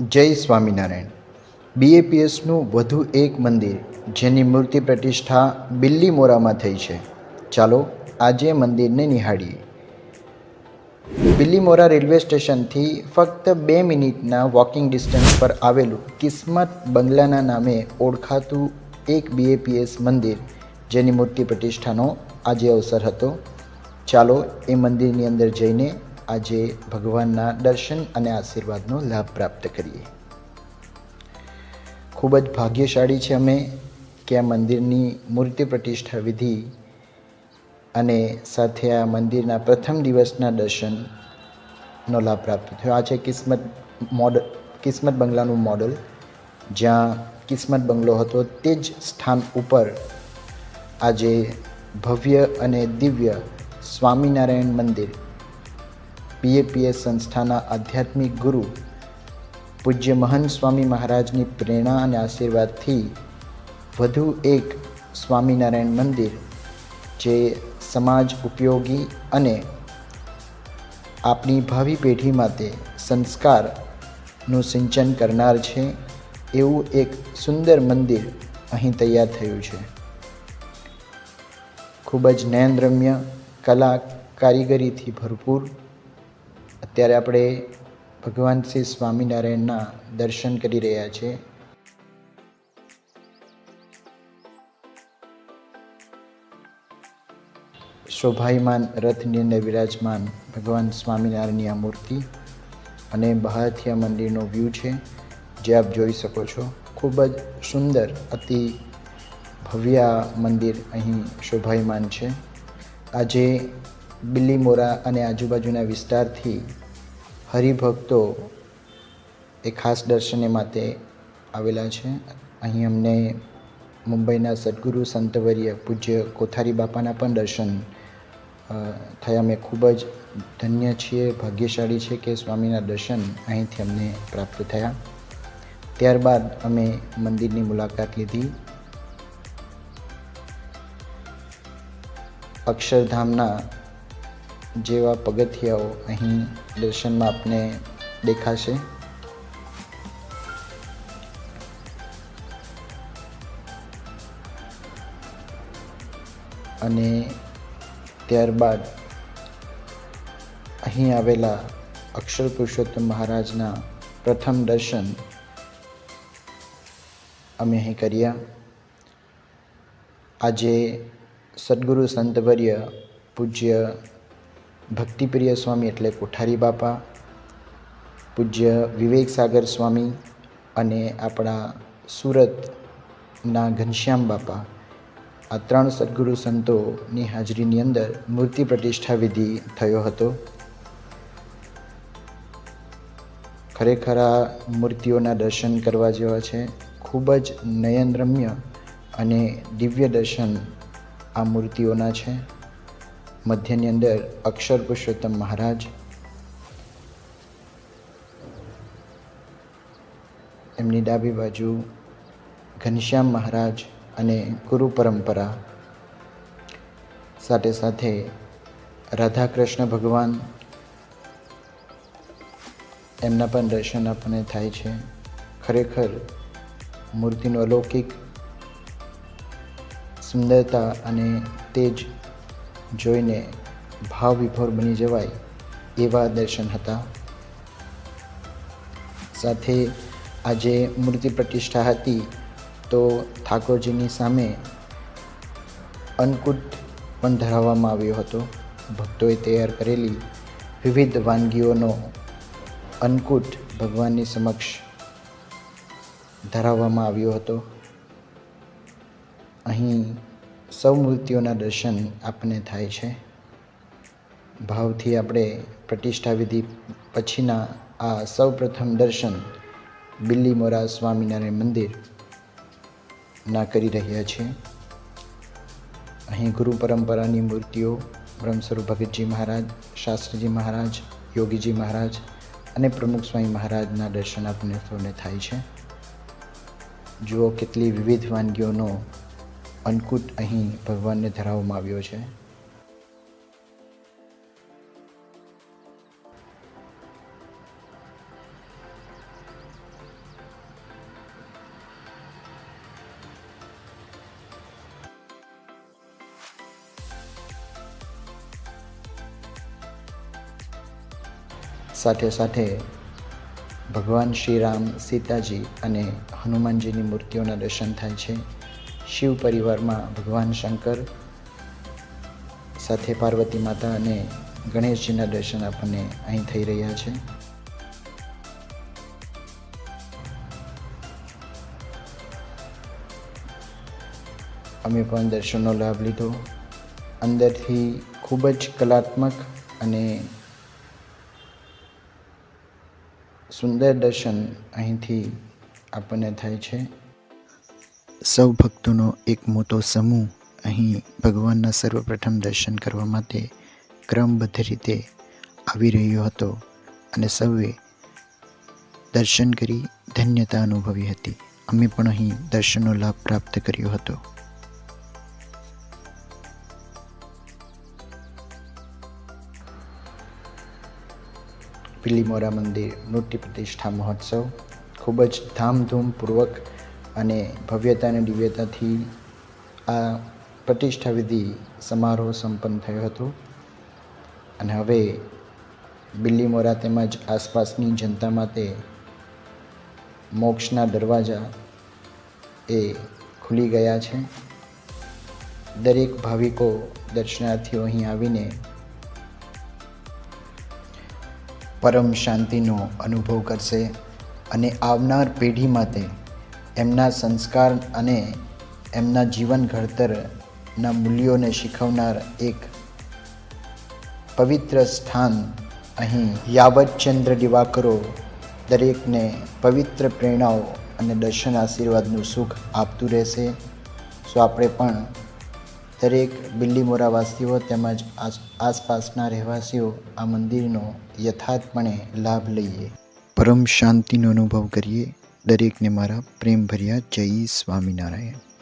જય સ્વામિનારાયણ. બીએપીએસનું વધુ એક મંદિર, જેની મૂર્તિ પ્રતિષ્ઠા બિલ્લીમોરામાં થઈ છે. ચાલો આજે મંદિરને નિહાળીએ. બિલ્લીમોરા રેલવે સ્ટેશનથી ફક્ત બે મિનિટના વોકિંગ ડિસ્ટન્સ પર આવેલું કિસ્મત બંગલાના નામે ઓળખાતું એક બીએપીએસ મંદિર, જેની મૂર્તિ પ્રતિષ્ઠાનો આજે અવસર હતો. ચાલો એ મંદિરની અંદર જઈને આજે ભગવાનના દર્શન અને આશીર્વાદનો લાભ પ્રાપ્ત કરીએ. ખૂબ જ ભાગ્યશાળી છે અમે કે આ મંદિરની મૂર્તિ પ્રતિષ્ઠા વિધિ અને સાથે આ મંદિરના પ્રથમ દિવસના દર્શનનો લાભ પ્રાપ્ત થયો. આ છે કિસ્મત મોડલ કિસ્મત બંગલાનું મોડલ. જ્યાં કિસ્મત બંગલો હતો તે જ સ્થાન ઉપર આજે ભવ્ય અને દિવ્ય સ્વામિનારાયણ મંદિર પીએપીએસ સંસ્થાના આધ્યાત્મિક ગુરુ પૂજ્ય મહંત સ્વામી મહારાજની પ્રેરણા અને આશીર્વાદથી વધુ એક સ્વામિનારાયણ મંદિર, જે સમાજ ઉપયોગી અને આપણી ભાવિ પેઢી માટે સંસ્કારનું સિંચન કરનાર છે, એવું એક સુંદર મંદિર અહીં તૈયાર થયું છે. ખૂબ જ નયનરમ્ય, કલા કારીગરીથી ભરપૂર અત્યારે આપણે ભગવાન શ્રી સ્વામિનારાયણના દર્શન કરી રહ્યા છીએ. શોભાયમાન રથની અંદર વિરાજમાન ભગવાન સ્વામિનારાયણની આ મૂર્તિ અને બહારથી આ મંદિરનો વ્યૂ છે, જે આપ જોઈ શકો છો. ખૂબ જ સુંદર, અતિ ભવ્ય મંદિર અહીં શોભાયમાન છે. આજે બિલ્લીમોરા અને આજુબાજુના વિસ્તારથી હરિભક્તો એ ખાસ દર્શને માટે આવેલા છે. અહીં અમને મુંબઈના સદગુરુ સંતવર્ય પૂજ્ય કોઠારી બાપાના પણ દર્શન થયા. અમે ખૂબ જ ધન્ય છીએ, ભાગ્યશાળી છે કે સ્વામીના દર્શન અહીંથી અમને પ્રાપ્ત થયા. ત્યારબાદ અમે મંદિરની મુલાકાત લીધી. અક્ષરધામના જેવા પગથિયાઓ અહીં દર્શનમાં આપને દેખાશે. અને ત્યારબાદ અહીં આવેલા અક્ષર પુરુષોત્તમ મહારાજના પ્રથમ દર્શન અમે અહીં કર્યા. આજે સદગુરુ સંતવર્ય પૂજ્ય ભક્તિપ્રિય સ્વામી એટલે કોઠારી બાપા, પૂજ્ય વિવેક સાગર સ્વામી અને આપણા સુરતના ઘનશ્યામ બાપા. આ ત્રણ સદગુરુ સંતોની હાજરીની અંદર મૂર્તિ પ્રતિષ્ઠા વિધિ થયો હતો. ખરેખર આ મૂર્તિઓના દર્શન કરવા જેવા છે. ખૂબ જ નયનરમ્ય અને દિવ્ય દર્શન આ મૂર્તિઓના છે. મધ્યની અંદર અક્ષર પુરુષોત્તમ મહારાજ. એમની ડાબી બાજુ ઘનશ્યામ મહારાજ અને ગુરુ પરંપરા. સાથે સાથે રાધા કૃષ્ણ ભગવાન. એમના પણ દર્શન આપણને થાય છે. ખરેખર મૂર્તિનું અલૌકિક સુંદરતા અને તેજ જોઈને ભાવ વિભોર બની જવાય એવા દર્શન હતા. સાથે આજે મૂર્તિ પ્રતિષ્ઠા હતી તો ઠાકોરજીની સામે અન્નકૂટ પણ ધરાવવામાં આવ્યો હતો. ભક્તોએ તૈયાર કરેલી વિવિધ વાનગીઓનો અન્નકૂટ ભગવાનની સમક્ષ ધરાવવામાં આવ્યો હતો. અહીં સૌ મૂર્તિઓના દર્શન આપણને થાય છે. ભાવથી આપણે પ્રતિષ્ઠા વિધિ પછીના આ સૌ પ્રથમ દર્શન બિલ્લીમોરા સ્વામિનારાયણ મંદિર ના કરી રહ્યા છીએ અહીં ગુરુ પરંપરાની મૂર્તિઓ બ્રહ્મસ્વરૂપ ભગતજી મહારાજ, શાસ્ત્રીજી મહારાજ, યોગીજી મહારાજ અને પ્રમુખ સ્વામી મહારાજના દર્શન આપણને થાય છે. જુઓ કેટલી વિવિધ વાનગીઓનો અન્નકૂટ અહીં ભગવાનને ધરાવવામાં આવ્યો છે. સાથે સાથે ભગવાન શ્રીરામ સીતાજી અને હનુમાનજીની મૂર્તિઓના દર્શન થાય છે. શિવ પરિવારમાં ભગવાન શંકર સાથે પાર્વતી માતા અને ગણેશજીના દર્શન આપણને અહીં થઈ રહ્યા છે. અમે પણ દર્શનનો લાભ લીધો. અંદરથી ખૂબ જ કલાત્મક અને સુંદર દર્શન અહીંથી આપણને થાય છે. સૌ ભક્તોનો એક મોટો સમૂહ અહીં ભગવાનના સર્વપ્રથમ દર્શન કરવા માટે ક્રમબદ્ધ રીતે આવી રહ્યો હતો અને સૌએ દર્શન કરી ધન્યતા અનુભવી હતી. અમે પણ અહીં દર્શનનો લાભ પ્રાપ્ત કર્યો હતો. પીલીમોરા મંદિર નૃત્ય પ્રતિષ્ઠા મહોત્સવ ખૂબ જ ધામધૂમપૂર્વક અને ભવ્યતા અને દિવ્યતાથી આ પ્રતિષ્ઠા વિધિ સમારોહ સંપન્ન થયો હતો. અને હવે બિલ્લીમોરા તેમજ આસપાસની જનતા માટે મોક્ષના દરવાજા એ ખુલી ગયા છે. દરેક ભાવિકો દર્શનાર્થીઓ અહીં આવીને પરમ શાંતિનો અનુભવ કરશે અને આવનાર પેઢી માટે એમના સંસ્કાર અને એમના જીવન ઘડતરના મૂલ્યોને શીખવનાર એક પવિત્ર સ્થાન અહીં યાવતચંદ્ર દિવાકરો દરેકને પવિત્ર પ્રેરણાઓ અને દર્શન આશીર્વાદનું સુખ આપતું રહેશે. સો આપણે પણ દરેક બિલ્લીમોરા વાસીઓ તેમજ આસપાસના રહેવાસીઓ આ મંદિરનો યથાર્થપણે લાભ લઈએ. પરમ શાંતિનો અનુભવ કરીએ. દરેકને મારા પ્રેમભર્યા જય સ્વામિનારાયણ.